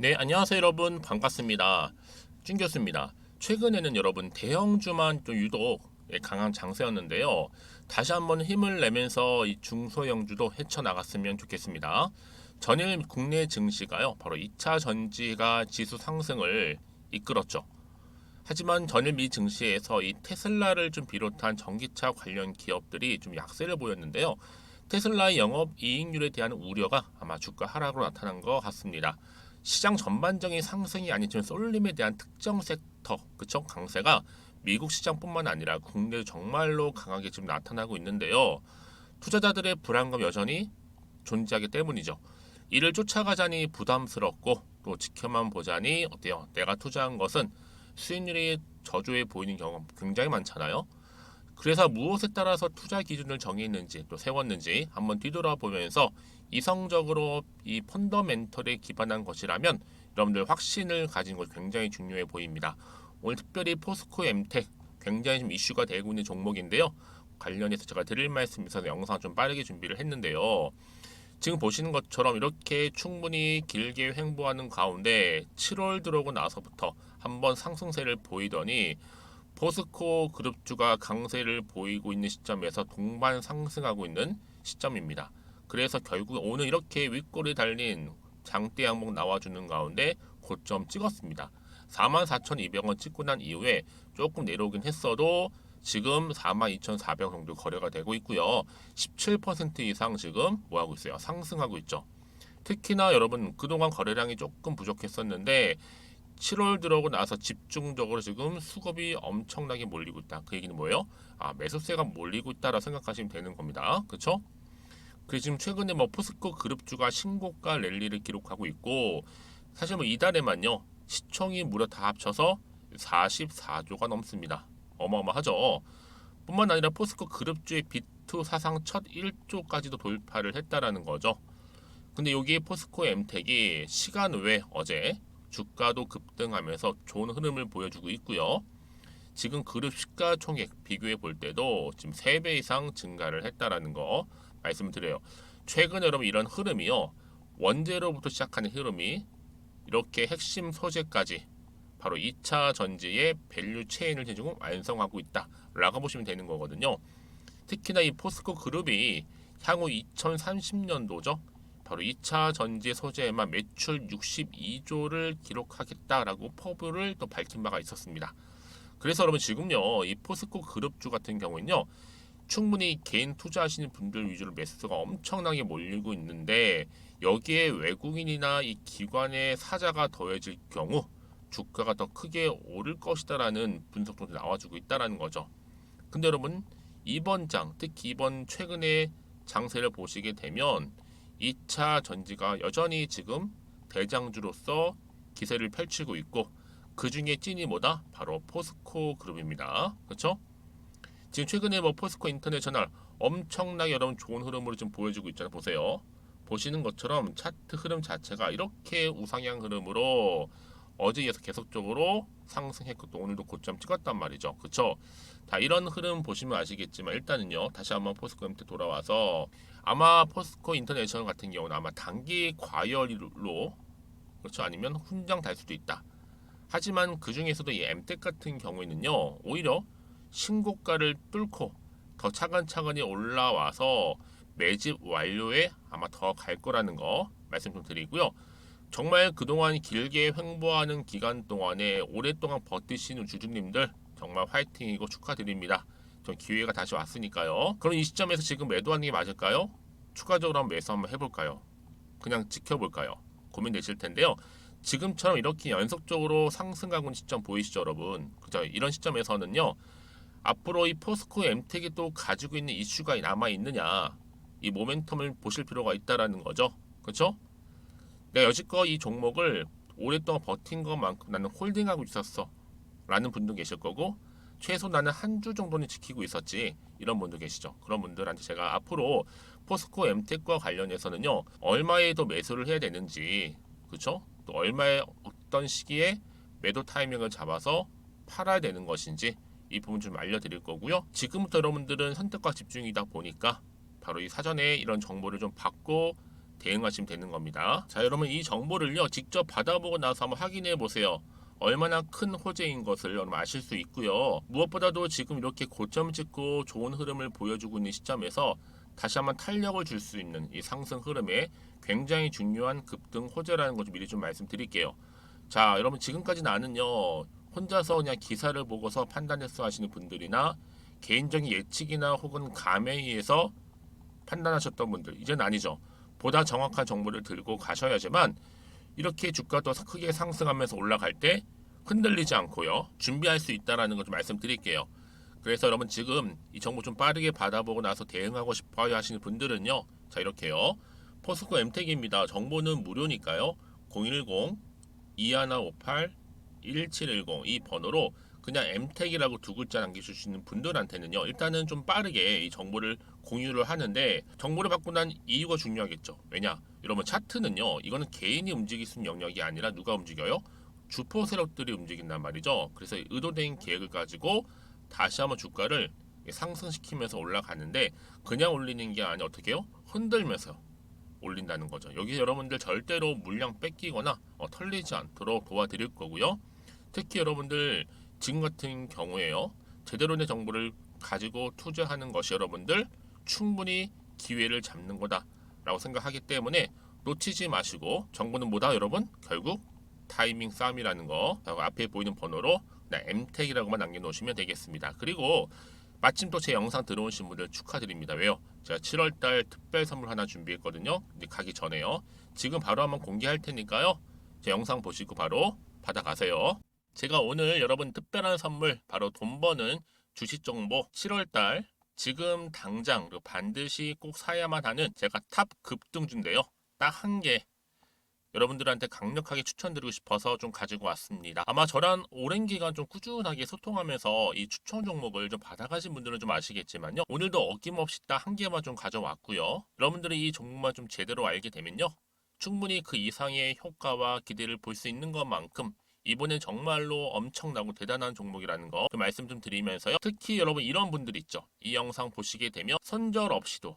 네, 안녕하세요 여러분. 반갑습니다. 준 교수입니다. 최근에는 여러분 대형주만 또 유독 예, 강한 장세였는데요. 다시 한번 힘을 내면서 이 중소형주도 헤쳐나갔으면 좋겠습니다. 전일 국내 증시가요. 바로 2차 전지가 지수 상승을 이끌었죠. 하지만 전일 미 증시에서 이 테슬라를 좀 비롯한 전기차 관련 기업들이 좀 약세를 보였는데요. 테슬라의 영업 이익률에 대한 우려가 아마 주가 하락으로 나타난 것 같습니다. 시장 전반적인 상승이 아니지만 쏠림에 대한 특정 섹터, 그쵸? 강세가 미국 시장뿐만 아니라 국내 정말로 강하게 지금 나타나고 있는데요. 투자자들의 불안감 여전히 존재하기 때문이죠. 이를 쫓아가자니 부담스럽고 또 지켜만 보자니 어때요? 내가 투자한 것은 수익률이 저조해 보이는 경우 굉장히 많잖아요. 그래서 무엇에 따라서 투자 기준을 정했는지 또 세웠는지 한번 뒤돌아보면서 이성적으로 이 펀더멘털에 기반한 것이라면 여러분들 확신을 가진 것 굉장히 중요해 보입니다. 오늘 특별히 포스코 엠텍 굉장히 좀 이슈가 되고 있는 종목인데요. 관련해서 제가 드릴 말씀 있어서 영상 좀 빠르게 준비를 했는데요. 지금 보시는 것처럼 이렇게 충분히 길게 횡보하는 가운데 7월 들어오고 나서부터 한번 상승세를 보이더니 포스코 그룹주가 강세를 보이고 있는 시점에서 동반 상승하고 있는 시점입니다. 그래서 결국 오늘 이렇게 윗골이 달린 장대 항목 나와주는 가운데 고점 찍었습니다. 44,200원 찍고 난 이후에 조금 내려오긴 했어도 지금 42,400원 정도 거래가 되고 있고요. 17% 이상 지금 뭐 하고 있어요? 상승하고 있죠. 특히나 여러분 그동안 거래량이 조금 부족했었는데 7월 들어오고 나서 집중적으로 지금 수급이 엄청나게 몰리고 있다. 그 얘기는 뭐예요? 아, 매수세가 몰리고 있다라 생각하시면 되는 겁니다. 그렇죠? 그 지금 최근에 뭐 포스코 그룹주가 신고가 랠리를 기록하고 있고 사실 뭐 이달에만요 시총이 무려 다 합쳐서 44조가 넘습니다. 어마어마하죠. 뿐만 아니라 포스코 그룹주의 비투 사상 첫 1조까지도 돌파를 했다라는 거죠. 근데 여기에 포스코 엠텍이 시간 외 어제 주가도 급등하면서 좋은 흐름을 보여주고 있고요. 지금 그룹 시가총액 비교해 볼 때도 지금 3배 이상 증가를 했다라는 거 말씀을 드려요. 최근에 여러분 이런 흐름이요. 원재로부터 시작하는 흐름이 이렇게 핵심 소재까지 바로 2차 전지의 밸류 체인을 지금 완성하고 있다라고 보시면 되는 거거든요. 특히나 이 포스코 그룹이 향후 2030년도죠. 바로 2차 전지 소재에만 매출 62조를 기록하겠다라고 포부를 또 밝힌 바가 있었습니다. 그래서 여러분 지금요 이 포스코 그룹주 같은 경우는요 충분히 개인 투자하시는 분들 위주로 매수가 엄청나게 몰리고 있는데 여기에 외국인이나 이 기관의 사자가 더해질 경우 주가가 더 크게 오를 것이다라는 분석도 나와주고 있다라는 거죠. 근데 여러분 이번 장 특히 이번 최근에 장세를 보시게 되면 2차 전지가 여전히 지금 대장주로서 기세를 펼치고 있고 그 중에 찐이 뭐다? 바로 포스코 그룹입니다. 그렇죠? 지금 최근에 뭐 포스코 인터내셔널 엄청나게 여러분 좋은 흐름으로 좀 보여주고 있잖아요. 보세요. 보시는 것처럼 차트 흐름 자체가 이렇게 우상향 흐름으로 어제 이어서 계속적으로 상승했고 또 오늘도 고점 찍었단 말이죠. 그렇죠? 다 이런 흐름 보시면 아시겠지만 일단은요. 다시 한번 포스코 MT 돌아와서 아마 포스코 인터내셔널 같은 경우는 아마 단기 과열로 그렇죠 아니면 훈장 달 수도 있다. 하지만 그 중에서도 이 엠텍 같은 경우에는요 오히려 신고가를 뚫고 더 차근차근히 올라와서 매집 완료에 아마 더 갈 거라는 거 말씀 좀 드리고요. 정말 그동안 길게 횡보하는 기간 동안에 오랫동안 버티시는 주주님들 정말 화이팅이고 축하드립니다. 좀 기회가 다시 왔으니까요. 그럼 이 시점에서 지금 매도하는 게 맞을까요? 추가적으로 한번 매수 한번 해볼까요? 그냥 지켜볼까요? 고민되실 텐데요. 지금처럼 이렇게 연속적으로 상승하고 시점 보이시죠, 여러분? 그죠? 이런 시점에서는요. 앞으로 이 포스코 엠텍이 또 가지고 있는 이슈가 남아 있느냐 이 모멘텀을 보실 필요가 있다라는 거죠. 그렇죠? 내가 여지껏 이 종목을 오랫동안 버틴 것만큼 나는 홀딩하고 있었어. 라는 분도 계실 거고 최소 나는 한 주 정도는 지키고 있었지 이런 분도 계시죠. 그런 분들한테 제가 앞으로 포스코 엠텍과 관련해서는요 얼마에 더 매수를 해야 되는지 그렇죠? 또 얼마에 어떤 시기에 매도 타이밍을 잡아서 팔아야 되는 것인지 이 부분 좀 알려드릴 거고요. 지금부터 여러분들은 선택과 집중이다 보니까 바로 이 사전에 이런 정보를 좀 받고 대응하시면 되는 겁니다. 자, 여러분 이 정보를요 직접 받아보고 나서 한번 확인해 보세요. 얼마나 큰 호재인 것을 여러분 아실 수 있고요. 무엇보다도 지금 이렇게 고점 찍고 좋은 흐름을 보여주고 있는 시점에서 다시 한번 탄력을 줄 수 있는 이 상승 흐름에 굉장히 중요한 급등 호재라는 것좀 미리 좀 말씀드릴게요. 자, 여러분 지금까지 나는요 혼자서 그냥 기사를 보고서 판단해서 하시는 분들이나 개인적인 예측이나 혹은 감에 의해서 판단하셨던 분들 이제는 아니죠. 보다 정확한 정보를 들고 가셔야지만 이렇게 주가도 크게 상승하면서 올라갈 때 흔들리지 않고요 준비할 수 있다라는 걸 좀 말씀드릴게요. 그래서 여러분 지금 이 정보 좀 빠르게 받아보고 나서 대응하고 싶어요 하시는 분들은요. 자 이렇게요. 포스코 엠텍입니다. 정보는 무료니까요. 010 2158 1710 이 번호로 그냥 엠텍이라고 두 글자 남겨주시는 분들한테는요. 일단은 좀 빠르게 이 정보를 공유를 하는데 정보를 받고 난 이유가 중요하겠죠. 왜냐? 여러분 차트는요. 이거는 개인이 움직일 수 있는 영역이 아니라 누가 움직여요? 주포 세력들이 움직인단 말이죠. 그래서 의도된 계획을 가지고 다시 한번 주가를 상승시키면서 올라가는데 그냥 올리는 게 아니라 어떻게 해요? 흔들면서 올린다는 거죠. 여기 여러분들 절대로 물량 뺏기거나 어, 털리지 않도록 도와드릴 거고요. 특히 여러분들 지금 같은 경우에요. 제대로 된 정보를 가지고 투자하는 것이 여러분들 충분히 기회를 잡는 거다라고 생각하기 때문에 놓치지 마시고 정보는 뭐다? 여러분? 결국 타이밍 싸움이라는 거. 앞에 보이는 번호로 엠텍이라고만 남겨놓으시면 되겠습니다. 그리고 마침 또 제 영상 들어오신 분들 축하드립니다. 왜요? 제가 7월달 특별 선물 하나 준비했거든요. 근데 가기 전에요. 지금 바로 한번 공개할 테니까요. 제 영상 보시고 바로 받아가세요. 제가 오늘 여러분 특별한 선물 바로 돈 버는 주식 정보 7월달 지금 당장 반드시 꼭 사야만 하는 제가 탑 급등주인데요. 딱 한 개 여러분들한테 강력하게 추천드리고 싶어서 좀 가지고 왔습니다. 아마 저랑 오랜 기간 좀 꾸준하게 소통하면서 이 추천 종목을 좀 받아가신 분들은 좀 아시겠지만요. 오늘도 어김없이 딱 한 개만 좀 가져왔고요. 여러분들이 이 종목만 좀 제대로 알게 되면요. 충분히 그 이상의 효과와 기대를 볼 수 있는 것만큼 이번엔 정말로 엄청나고 대단한 종목이라는 거좀 말씀 좀 드리면서요. 특히 여러분 이런 분들 있죠. 이 영상 보시게 되면 선절 없이도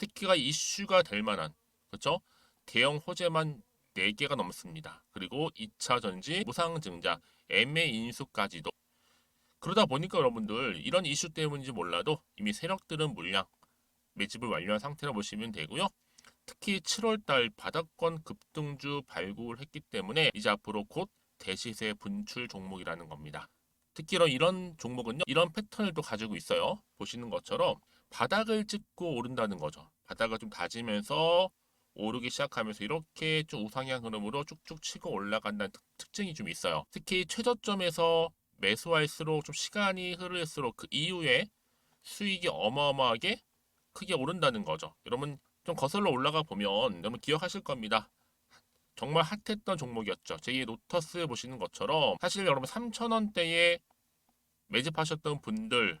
특히가 이슈가 될 만한 그렇죠? 대형 호재만 4개가 넘습니다. 그리고 2차 전지, 무상 증자, 애매 인수까지도 그러다 보니까 여러분들 이런 이슈 때문인지 몰라도 이미 세력들은 물량 매집을 완료한 상태라 보시면 되고요. 특히 7월달 바닥권 급등주 발굴을 했기 때문에 이제 앞으로 곧 대시세 분출 종목이라는 겁니다. 특히 이런 종목은요, 이런 패턴을 또 가지고 있어요. 보시는 것처럼 바닥을 찍고 오른다는 거죠. 바닥을 좀 다지면서 오르기 시작하면서 이렇게 좀 우상향 흐름으로 쭉쭉 치고 올라간다는 특, 특징이 좀 있어요. 특히 최저점에서 매수할수록 좀 시간이 흐를수록 그 이후에 수익이 어마어마하게 크게 오른다는 거죠. 여러분 좀 거슬러 올라가 보면 여러분 기억하실 겁니다. 정말 핫했던 종목이었죠. 제2 로터스 보시는 것처럼 사실 여러분 3,000원대에 매집하셨던 분들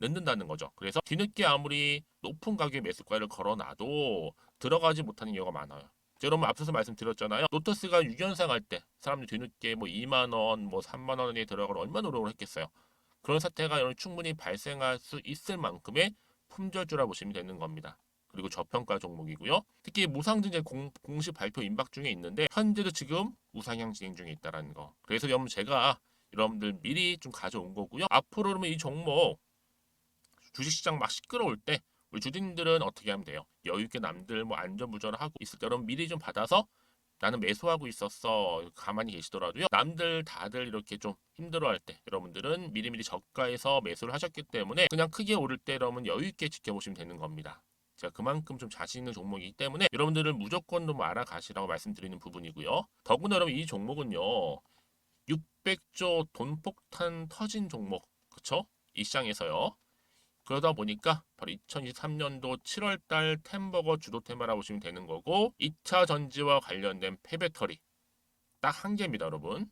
늦는다는 거죠. 그래서 뒤늦게 아무리 높은 가격의 매수가를 걸어놔도 들어가지 못하는 경우가 많아요. 여러분 앞서서 말씀드렸잖아요. 노터스가 6연상 할 때 사람들이 뒤늦게 뭐 2만 원, 뭐 3만 원에 들어가고 얼마나 노력을 했겠어요. 그런 사태가 여러분 충분히 발생할 수 있을 만큼의 품절주라 보시면 되는 겁니다. 그리고 저평가 종목이고요. 특히 무상증자 공, 공식 발표 임박 중에 있는데 현재도 지금 우상향 진행 중에 있다라는 거. 그래서 여러분 제가 여러분들 미리 좀 가져온 거고요. 앞으로 그러면 이 종목 주식시장 막 시끄러울 때 우리 주주님들은 어떻게 하면 돼요? 여유 있게 남들 뭐 안전부전을 하고 있을 때 여러분 미리 좀 받아서 나는 매수하고 있었어 가만히 계시더라도요 남들 다들 이렇게 좀 힘들어할 때 여러분들은 미리미리 저가에서 매수를 하셨기 때문에 그냥 크게 오를 때 여러분 여유 있게 지켜보시면 되는 겁니다. 제가 그만큼 좀 자신 있는 종목이기 때문에 여러분들은 무조건 좀 알아가시라고 말씀드리는 부분이고요. 더구나 여러분 이 종목은요. 600조 돈폭탄 터진 종목. 그쵸? 이 시장에서요. 그러다 보니까 바로 2023년도 7월달 템버거 주도 테마라고 보시면 되는 거고 2차 전지와 관련된 폐배터리 딱 한 개입니다 여러분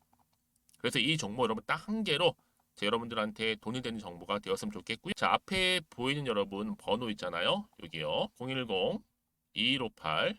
그래서 이 정보 여러분 딱 한 개로 제 여러분들한테 돈이 되는 정보가 되었으면 좋겠고요. 자, 앞에 보이는 여러분 번호 있잖아요. 여기요. 010 2158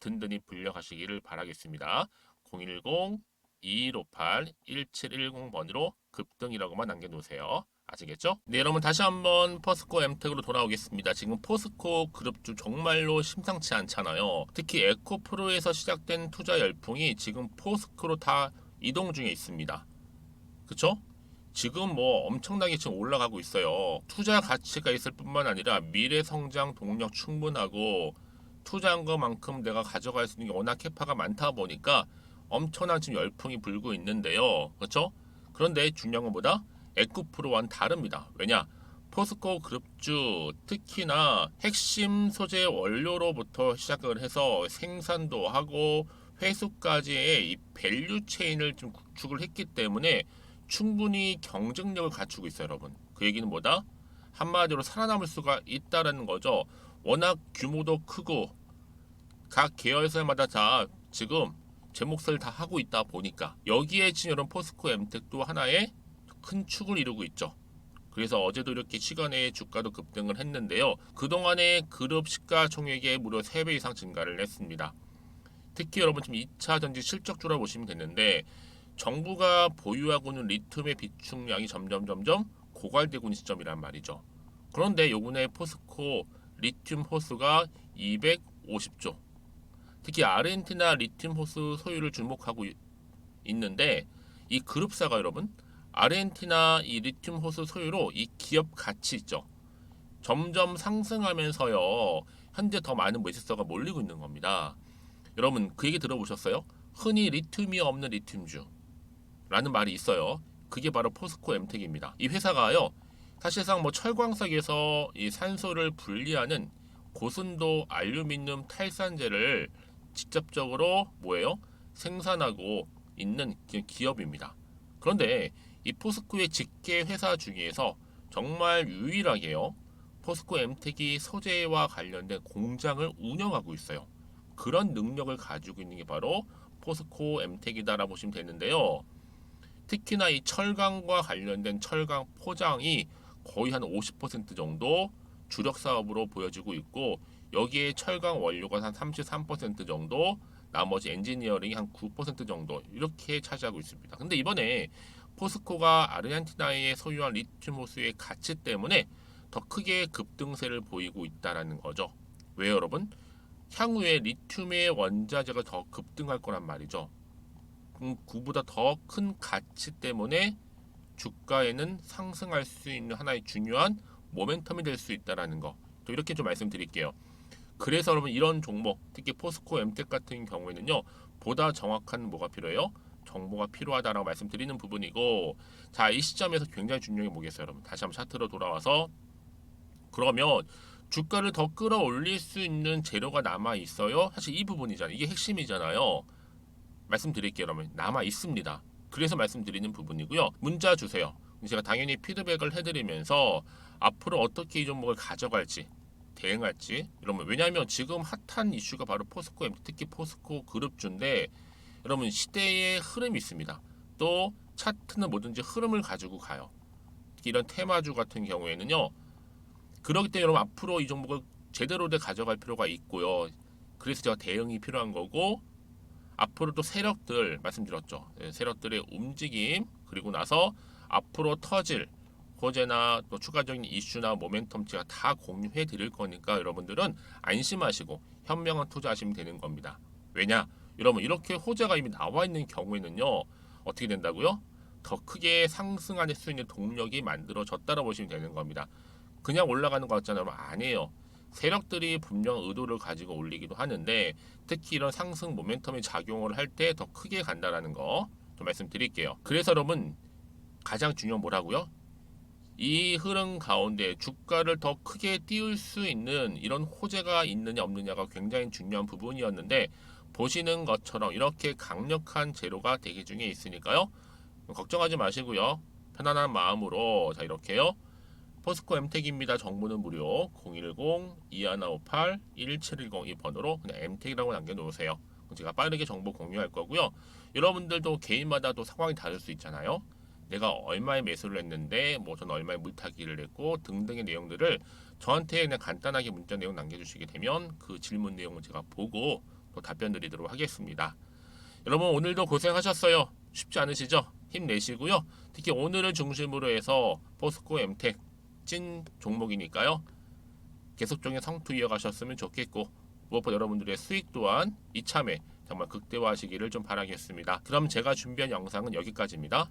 든든히 불려가시기를 바라겠습니다. 010-2158-1710번으로 급등이라고만 남겨놓으세요. 아시겠죠? 네, 여러분 다시 한번 포스코 엠텍으로 돌아오겠습니다. 지금 포스코 그룹주 정말로 심상치 않잖아요. 특히 에코프로에서 시작된 투자 열풍이 지금 포스코로 다 이동 중에 있습니다. 그쵸? 지금 뭐 엄청나게 지금 올라가고 있어요. 투자 가치가 있을 뿐만 아니라 미래 성장 동력 충분하고 투자한 것만큼 내가 가져갈 수 있는 게 워낙 캐파가 많다 보니까 엄청난 지금 열풍이 불고 있는데요. 그렇죠? 그런데 중요한 건 뭐다? 에코프로와는 다릅니다. 왜냐? 포스코 그룹주 특히나 핵심 소재 원료로부터 시작을 해서 생산도 하고 회수까지의 이 밸류 체인을 좀 구축을 했기 때문에 충분히 경쟁력을 갖추고 있어요, 여러분. 그 얘기는 뭐다? 한마디로 살아남을 수가 있다라는 거죠. 워낙 규모도 크고 각 계열사마다 다 지금 제 몫을 다 하고 있다 보니까 여기에 지금 이런 포스코 엠텍도 하나의 큰 축을 이루고 있죠. 그래서 어제도 이렇게 시간에 주가도 급등을 했는데요. 그동안에 그룹 시가총액의 무려 3배 이상 증가를 했습니다. 특히 여러분 지금 2차 전지 실적주라 보시면 되는데 정부가 보유하고 있는 리튬의 비축량이 점점 점점 고갈되고 있는 시점이란 말이죠. 그런데 요번에 포스코 리튬 호수가 250조. 특히 아르헨티나 리튬 호수 소유를 주목하고 이- 있는데 이 그룹사가 여러분 아르헨티나 이 리튬 호수 소유로 이 기업 가치 있죠. 점점 상승하면서요. 현재 더 많은 매수서가 몰리고 있는 겁니다. 여러분 그 얘기 들어보셨어요? 흔히 리튬이 없는 리튬주 라는 말이 있어요. 그게 바로 포스코 엠텍입니다. 이 회사가요. 사실상 뭐 철광석에서 이 산소를 분리하는 고순도 알루미늄 탈산제를 직접적으로 뭐예요? 생산하고 있는 기- 기업입니다. 그런데 이 포스코의 직계 회사 중에서 정말 유일하게요. 포스코 엠텍이 소재와 관련된 공장을 운영하고 있어요. 그런 능력을 가지고 있는 게 바로 포스코 엠텍이다라고 보시면 되는데요. 특히나 이 철강과 관련된 철강 포장이 거의 한 50% 정도 주력 사업으로 보여지고 있고 여기에 철강 원료가 한 33% 정도 나머지 엔지니어링이 한 9% 정도 이렇게 차지하고 있습니다. 근데 이번에 포스코가 아르헨티나에 소유한 리튬 호수의 가치 때문에 더 크게 급등세를 보이고 있다라는 거죠. 왜 여러분? 향후에 리튬의 원자재가 더 급등할 거란 말이죠. 음, 그보다 더 큰 가치 때문에 주가에는 상승할 수 있는 하나의 중요한 모멘텀이 될 수 있다라는 거. 또 이렇게 좀 말씀드릴게요. 그래서 여러분 이런 종목, 특히 포스코 엠텍 같은 경우에는요, 보다 정확한 뭐가 필요해요? 정보가 필요하다라고 말씀드리는 부분이고, 자 이 시점에서 굉장히 중요한 게 뭐겠어요, 여러분? 다시 한번 차트로 돌아와서 그러면 주가를 더 끌어올릴 수 있는 재료가 남아 있어요. 사실 이 부분이잖아요. 이게 핵심이잖아요. 말씀드릴게요, 여러분. 남아 있습니다. 그래서 말씀드리는 부분이고요. 문자 주세요. 제가 당연히 피드백을 해드리면서 앞으로 어떻게 이 종목을 가져갈지 대응할지 여러분 왜냐하면 지금 핫한 이슈가 바로 포스코 특히 포스코 그룹주인데 여러분 시대의 흐름이 있습니다. 또 차트는 뭐든지 흐름을 가지고 가요. 특히 이런 테마주 같은 경우에는요. 그렇기 때문에 여러분 앞으로 이 종목을 제대로 돼 가져갈 필요가 있고요. 그래서 제가 대응이 필요한 거고 앞으로 또 세력들 말씀드렸죠. 예, 세력들의 움직임 그리고 나서 앞으로 터질 호재나 또 추가적인 이슈나 모멘텀 제가 다 공유해 드릴 거니까 여러분들은 안심하시고 현명한 투자하시면 되는 겁니다. 왜냐? 여러분 이렇게 호재가 이미 나와 있는 경우에는요. 어떻게 된다고요? 더 크게 상승할 수 있는 동력이 만들어졌다고 보시면 되는 겁니다. 그냥 올라가는 거 같잖아요. 아니에요. 세력들이 분명 의도를 가지고 올리기도 하는데 특히 이런 상승 모멘텀이 작용을 할 때 더 크게 간다라는 거 좀 말씀드릴게요. 그래서 여러분 가장 중요한 뭐라고요? 이 흐름 가운데 주가를 더 크게 띄울 수 있는 이런 호재가 있느냐 없느냐가 굉장히 중요한 부분이었는데 보시는 것처럼 이렇게 강력한 재료가 대기 중에 있으니까요. 걱정하지 마시고요. 편안한 마음으로 자 이렇게요. 포스코 엠텍입니다. 정보는 무료 010-2158-1710 이 번호로 그냥 엠텍이라고 남겨놓으세요. 제가 빠르게 정보 공유할 거고요. 여러분들도 개인마다 또 상황이 다를 수 있잖아요. 내가 얼마에 매수를 했는데 뭐 저는 얼마에 물타기를 했고 등등의 내용들을 저한테 그냥 간단하게 문자 내용 남겨주시게 되면 그 질문 내용을 제가 보고 또 답변 드리도록 하겠습니다. 여러분 오늘도 고생하셨어요. 쉽지 않으시죠? 힘내시고요. 특히 오늘을 중심으로 해서 포스코 엠텍 찐 종목이니까요. 계속적인 성투 이어가셨으면 좋겠고 무엇보다 여러분들의 수익 또한 이참에 정말 극대화하시기를 좀 바라겠습니다. 그럼 제가 준비한 영상은 여기까지입니다.